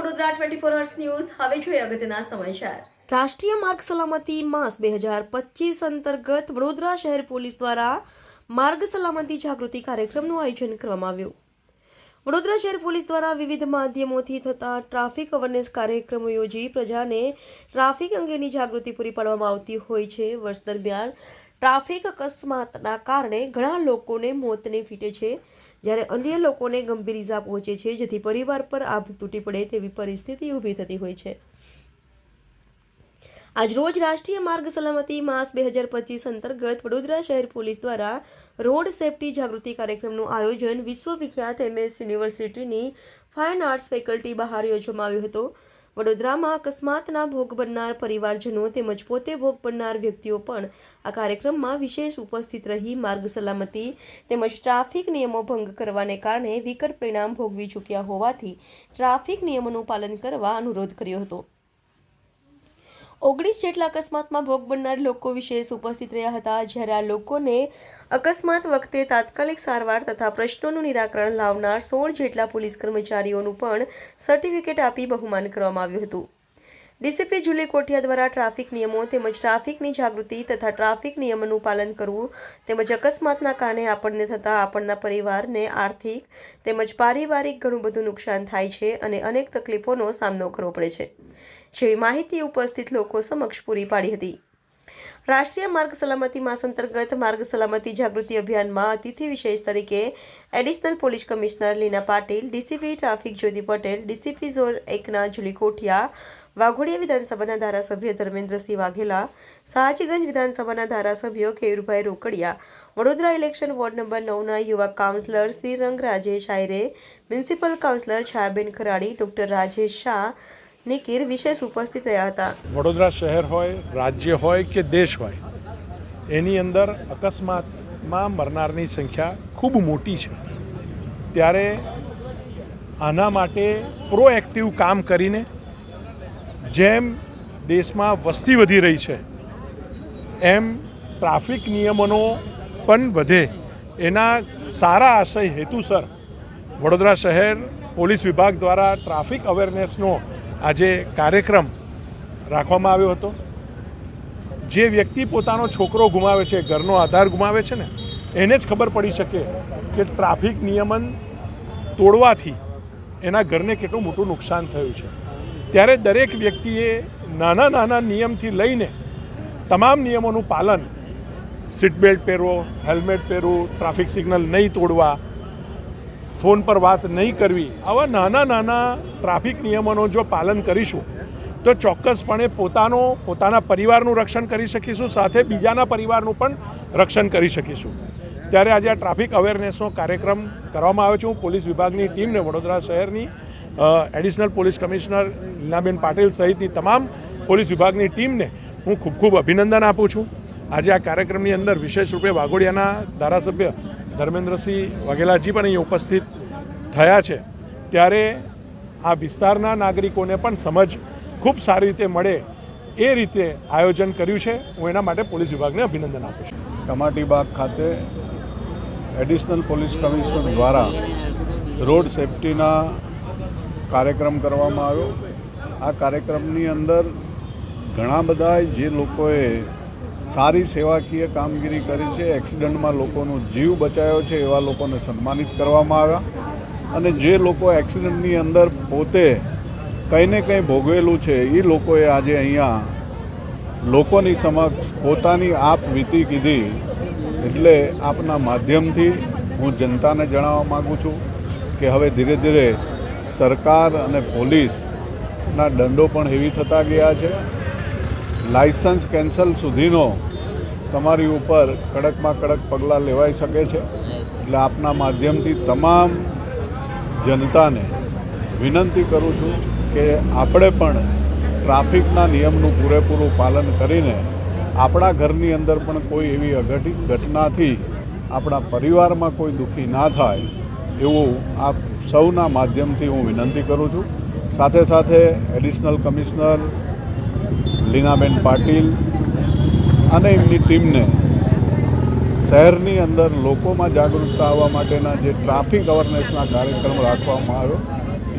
Vadodara twenty four hours news હવે જોઈએ અગત્યના સમાચાર. રાષ્ટ્રીય માર્ગ સલામતી માસ બે હજાર પચીસ અંતર્ગત વડોદરા શહેર પોલીસ દ્વારા માર્ગ સલામતી જાગૃતિ કાર્યક્રમનું આયોજન કરવામાં આવ્યું. વડોદરા શહેર પોલીસ દ્વારા વિવિધ માધ્યમોથી થતા ટ્રાફિક અવેરનેસ કાર્યક્રમો યોજી પ્રજાને ટ્રાફિક અંગેની જાગૃતિ પૂરી પાડવામાં આવતી હોય છે. વર્ષ દરમિયાન ટ્રાફિક અકસ્માતના કારણે ઘણા લોકોને મોતને ફીટે છે. જ્યારે અન્ય લોકોને ગંભીર ઈજા પહોંચે છે, જેથી પરિવાર પર આભ તૂટી પડે તેવી પરિસ્થિતિ ઊભી થતી હોય છે. આજરોજ રાષ્ટ્રીય માર્ગ સલામતી માસ બે હજાર પચીસ અંતર્ગત વડોદરા શહેર પોલીસ દ્વારા રોડ સેફટી જાગૃતિ કાર્યક્રમનું આયોજન વિશ્વવિખ્યાત એમએસ યુનિવર્સિટીની ફાઇન આર્ટ્સ ફેકલ્ટી બહાર યોજવામાં આવ્યો હતો. વડોદરામાં અકસ્માતના ભોગ બનનાર પરિવારજનો તેમજ પોતે ભોગ બનનાર વ્યક્તિઓ પણ આ કાર્યક્રમમાં વિશેષ ઉપસ્થિત રહી માર્ગ સલામતી તેમજ ટ્રાફિક નિયમો ભંગ કરવાને કારણે વિકટ પરિણામ ભોગવી ચૂક્યા હોવાથી ટ્રાફિક નિયમોનું પાલન કરવા અનુરોધ કર્યો હતો. ઓગણીસ જેટલા અકસ્માતમાં ભોગ બનનાર લોકો વિશેષ ઉપસ્થિત રહ્યા હતા, જ્યારે આ લોકોને અકસ્માત વખતે તાત્કાલિક સારવાર તથા પ્રશ્નોનું નિરાકરણ લાવનાર સોળ જેટલા પોલીસ કર્મચારીઓનું પણ સર્ટિફિકેટ આપી બહુમાન કરવામાં આવ્યું હતું. ડીસીપી જુલી કોઠિયા દ્વારા ટ્રાફિક નિયમો તેમજ ટ્રાફિકની જાગૃતિ તથા ટ્રાફિક નિયમોનું પાલન કરવું તેમજ અકસ્માતના કારણે આપણને થતા આપણના પરિવારને આર્થિક તેમજ પારિવારિક ઘણું બધું નુકસાન થાય છે અને અનેક તકલીફોનો સામનો કરવો પડે છે. જેવી માહિતી ઉપસ્થિત લોકો સમક્ષ પૂરી પાડી હતી. રાષ્ટ્રીય માર્ગ સલામતી માસ અંતર્ગત માર્ગ સલામતી જાગૃતિ અભિયાનમાં અતિથિ વિશેષ તરીકે additional police commissioner Leena Patil, DCP traffic Jyoti Patel, DCP zone એકના જુલી કોઠિયા વાઘોડિયા વિધાનસભાના ધારાસભ્ય ધર્મેન્દ્રસિંહ વાઘેલા સયાજીગંજ વિધાનસભાના ધારાસભ્યો Kherubhai Rokadiya, Vadodara election ward number નવના યુવા councillor Shrirang Rajesh Ayare, municipal councillor Chhayaben Kharadi, doctor Rajesh Shah, નિકીર વિશેષ ઉપસ્થિત રહ્યા હતા. વડોદરા શહેર હોય, રાજ્ય હોય કે દેશ હોય, એની અંદર અકસ્માતમાં મરનારની સંખ્યા ખૂબ મોટી છે. ત્યારે આના માટે પ્રોએક્ટિવ કામ કરીને જેમ દેશમાં વસ્તી વધી રહી છે, એમ ટ્રાફિક નિયમોનો પણ વધે. એના સારા આશય હેતુસર વડોદરા શહેર પોલીસ વિભાગ દ્વારા ટ્રાફિક અવેરનેસનો આજે કાર્યક્રમ રાખવામાં આવ્યો હતો. જે વ્યક્તિ પોતાનો છોકરો ગુમાવે છે, ઘરનો આધાર ગુમાવે છે ને, એને જ ખબર પડી શકે કે ટ્રાફિક નિયમન તોડવાથી એના ઘરને કેટલું મોટું નુકસાન થયું છે. ત્યારે દરેક વ્યક્તિએ નાના નાના નિયમથી લઈને તમામ નિયમોનું પાલન, સીટ બેલ્ટ પહેરવો, હેલ્મેટ પહેરવું, ટ્રાફિક સિગ્નલ નહીં તોડવા, ફોન પર વાત નહીં કરવી, આવા નાના નાના ટ્રાફિક નિયમોનો જો પાલન કરીશું, તો ચોક્કસપણે પોતાનો, પોતાના પરિવારનું રક્ષણ કરી શકીશું, સાથે બીજાના પરિવારનું પણ રક્ષણ કરી શકીશું. ત્યારે આજે આ ટ્રાફિક અવેરનેસનો કાર્યક્રમ કરવામાં આવ્યો છે. હું પોલીસ વિભાગની ટીમને વડોદરા શહેરની additional police commissioner Leenaben Patil સહિતની તમામ પોલીસ વિભાગની ટીમને હું ખૂબ ખૂબ અભિનંદન આપું છું. આજે આ કાર્યક્રમની અંદર વિશેષ રૂપે વાઘોડિયાના ધારાસભ્ય ધર્મેન્દ્રસિંહ વાઘેલાજી પણ અહીં ઉપસ્થિત થયા છે. ત્યારે આ વિસ્તારના નાગરિકોને પણ સમજ ખૂબ સારી રીતે મળે એ રીતે આયોજન કર્યું છે. હું એના માટે પોલીસ વિભાગને અભિનંદન આપું છું. કમાટીબાગ ખાતે એડિશનલ પોલીસ કમિશનર દ્વારા રોડ સેફટીના કાર્યક્રમ કરવામાં આવ્યો. આ કાર્યક્રમની અંદર ઘણા બધા જે લોકોએ સારી સેવાકીય કામગીરી કરી છે, એક્સિડન્ટમાં લોકોનો જીવ બચાવ્યો છે એવા લોકોને સન્માનિત કરવામાં આવ્યા અને જે લોકો એક્સિડન્ટની અંદર પોતે કંઈ ને કંઈ ભોગવેલું છે એ લોકોએ આજે અહીંયા લોકોની સમક્ષ પોતાની આપ વીતી કીધી એટલે આપના માધ્યમથી હું જનતાને જણાવવા માગું છું કે હવે ધીરે ધીરે સરકાર અને પોલીસના દંડો પણ હેવી થતા ગયા છે. લાઇસન્સ કેન્સલ સુધીનો તમારી ઉપર કડકમાં કડક પગલાં લેવાઈ શકે છે. એટલે આપના માધ્યમથી તમામ જનતાને વિનંતી કરું છું કે આપણે પણ ટ્રાફિકના નિયમનું પૂરેપૂરું પાલન કરીને આપણા ઘરની અંદર પણ કોઈ એવી અઘટિત ઘટનાથી આપણા પરિવારમાં કોઈ દુઃખી ના થાય એવું આપ સૌના માધ્યમથી હું વિનંતી કરું છું. સાથે સાથે એડિશનલ કમિશનર લીનાબેન પાટીલ અને એમની ટીમને શહેરની અંદર લોકોમાં જાગૃતતા આવવા માટેના જે ટ્રાફિક અવેરનેસના કાર્યક્રમ રાખવામાં આવ્યો,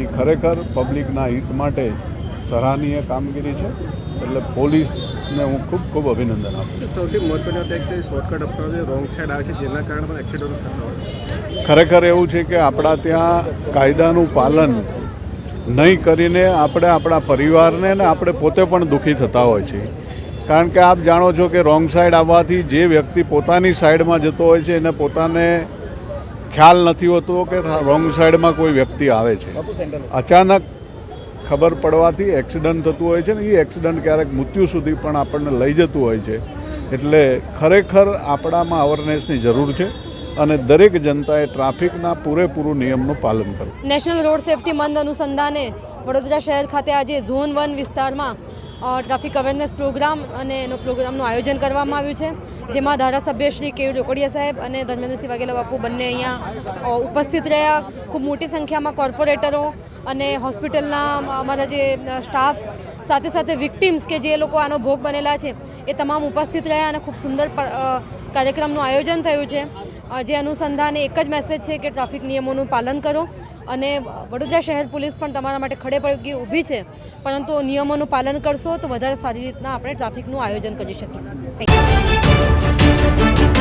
એ ખરેખર પબ્લિકના હિત માટે સરાહનીય કામગીરી છે. એટલે પોલીસને હું ખૂબ ખૂબ અભિનંદન આપું સૌથી મહત્વની વાત એક છે શોર્ટકટ અપનાવે રોંગ સાઈડ આવે છે, જેના કારણે પણ એક્સિડન્ટ થતા હોય ખરેખર એવું છે કે આપણા ત્યાં કાયદાનું પાલન નહીં કરીને આપણે આપણા પરિવારને ને આપણે પોતે પણ દુઃખી થતા હોય છે. કારણ કે આપ જાણો છો કે રોંગ સાઈડ આવવાથી જે વ્યક્તિ પોતાની સાઈડમાં જતો હોય છે એને પોતાને ખ્યાલ નથી હોતો કે રોંગ સાઈડમાં કોઈ વ્યક્તિ આવે છે. અચાનક ખબર પડવાથી એક્સિડન્ટ થતું હોય છે ને એ એક્સિડન્ટ ક્યારેક મૃત્યુ સુધી પણ આપણને લઈ જતું હોય છે. એટલે ખરેખર આપણામાં અવેરનેસની જરૂર છે. અને દરેક જનતાએ ટ્રાફિકના પૂરેપૂરું નિયમનું પાલન કરવું. નેશનલ રોડ સેફટી મંથ અનુસંધાને વડોદરા શહેર ખાતે આજે ઝોન વન વિસ્તારમાં ટ્રાફિક અવેરનેસ પ્રોગ્રામ અને એનો પ્રોગ્રામનું આયોજન કરવામાં આવ્યું છે. જેમાં ધારાસભ્ય શ્રી કેવી રોકડિયા સાહેબ અને ધર્મેન્દ્રસિંહ વાઘેલા બાપુ બંને અહીંયા ઉપસ્થિત રહ્યા. ખૂબ મોટી સંખ્યામાં કોર્પોરેટરો અને હોસ્પિટલના અમારા જે સ્ટાફ, સાથે સાથે વિક્ટિમ્સ કે જે લોકો આનો ભોગ બનેલા છે, એ તમામ ઉપસ્થિત રહ્યા અને ખૂબ સુંદર કાર્યક્રમનું આયોજન થયું છે. જે અનુસંધાને એક જ મેસેજ છે કે ટ્રાફિક નિયમોનું પાલન કરો અને વડોદરા શહેર પોલીસ પણ તમારા માટે ખડે પડગી ઊભી છે. પરંતુ નિયમોનું પાલન કરશો તો વધારે સારી રીતના આપણે ટ્રાફિકનું આયોજન કરી શકીશું. Thank you